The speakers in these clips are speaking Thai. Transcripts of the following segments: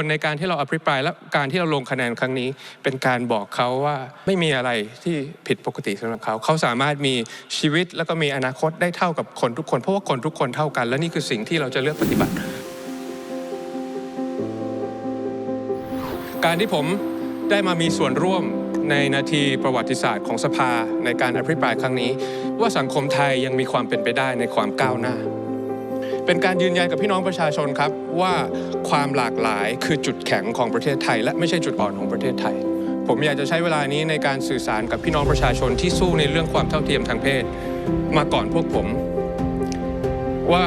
นในการที่เราอภิปรายและการที่เราลงคะแนนครั้งนี้ เป็นการบอกเขาว่าไม่มีอะไรที่ผิดปกติสำหรับเขา เขาสามารถมีชีวิตแล้วก็มีอนาคตได้เท่ากับคนทุกคน เพราะว่าคนทุกคนเท่ากัน และนี่คือสิ่งที่เราจะเลือกปฏิบัติ การที่ผมได้มามีส่วนร่วมในนาทีประวัติศาสตร์ของสภาในการอภิปรายครั้งนี้ ว่าสังคมไทยยังมีความเป็นไปได้ในความก้าวหน้า เป็นการยืนยันกับพี่น้องประชาชนครับว่าความหลากหลายคือจุดแข็งของประเทศไทย และไม่ใช่จุดอ่อนของประเทศไทย ผมอยากจะใช้เวลานี้ในการสื่อสารกับพี่น้องประชาชนที่สู้ในเรื่องความเท่าเทียมทางเพศ มาก่อนพวกผม ว่า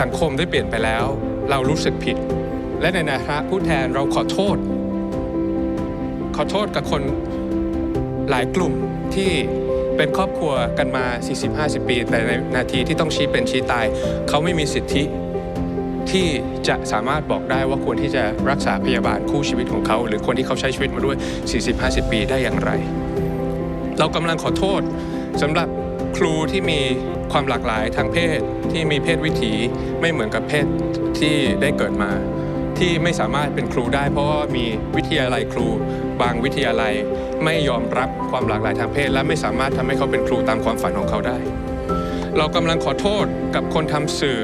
สังคมได้เปลี่ยนไปแล้ว เรารู้สึกผิด และในฐานะผู้แทนเราขอโทษ ขอโทษกับคนหลายกลุ่มที่ เป็นครอบครัวกันมา 40-50 ปี แต่ในนาทีที่ต้องชี้เป็นชี้ตาย เขาไม่มีสิทธิที่จะสามารถบอกได้ว่าควรที่จะรักษาพยาบาลคู่ชีวิตของเขา หรือคนที่เขาใช้ชีวิตมาด้วย 40-50 ปีได้อย่างไร เรากำลังขอโทษสำหรับครูที่มีความหลากหลายทางเพศที่มีเพศวิถีไม่เหมือนกับเพศที่ได้เกิดมา ที่ไม่สามารถเป็นครูได้ เพราะว่ามีวิทยาลัยครู บางวิทยาลัยไม่ยอมรับความหลากหลายทางเพศ และไม่สามารถทำให้เขาเป็นครูตามความฝันของเขาได้ เรากำลังขอโทษกับคนทำสื่อ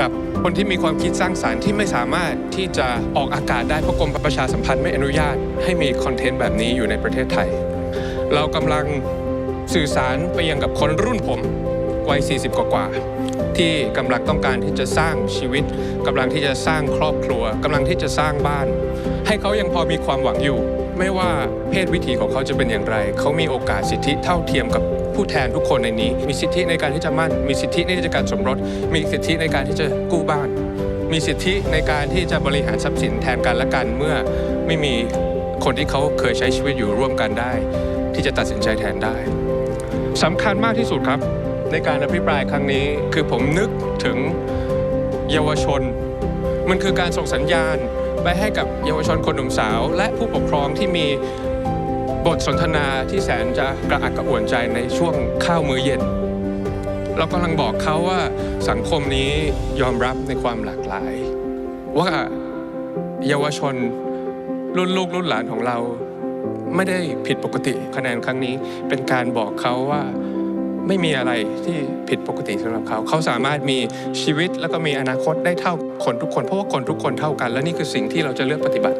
กับคนที่มีความคิดสร้างสารรค์ที่ไม่สามารถที่จะออกอากาศได้เพราะกรมประชาสัมพันธ์ไม่อนุญาตให้มีคอนเทนต์แบบนี้อยู่ในประเทศไทย เรากำลังสื่อสารไปยังกับคนรุ่นผม วัย 40 กว่าๆที่กำลังต้องการที่จะสร้างชีวิตกำลังที่จะสร้างครอบครัวกำลังที่จะสร้างบ้าน ให้เขายังพอมีความหวังอยู่ ไม่ว่าเพศวิถีของเขาจะเป็นอย่างไร เขามีโอกาสสิทธิเท่าเทียมกับผู้แทนทุกคนในนี้ มีสิทธิในการที่จะมั่น มีสิทธิในการสมรส มีสิทธิในการที่จะกู้บ้าน มีสิทธิในการที่จะบริหารทรัพย์สินแทนกันและกันเมื่อไม่มีคนที่เขาเคยใช้ชีวิตอยู่ร่วมกันได้ ที่จะตัดสินใจแทนได้สำคัญมากที่สุดครับ ในการอภิปรายครั้งนี้ คือผมนึกถึงเยาวชน มันคือการส่งสัญญาณไปให้กับเยาวชนคนหนุ่มสาว และผู้ปกครองที่มีบทสนทนาที่แสนจะกระอักกระอ่วนใจในช่วงข้าวมื้อเย็น เรากำลังบอกเขาว่าสังคมนี้ยอมรับในความหลากหลาย ว่าเยาวชนรุ่นลูกรุ่นหลานของเรา ไม่ได้ผิดปกติคะแนนครั้งนี้ เป็นการบอกเขาว่า ไม่มีอะไรที่ผิดปกติสำหรับเขา เขาสามารถมีชีวิตแล้วก็มีอนาคตได้เท่าคนทุกคน เพราะว่าคนทุกคนเท่ากัน และนี่คือสิ่งที่เราจะเลือกปฏิบัติ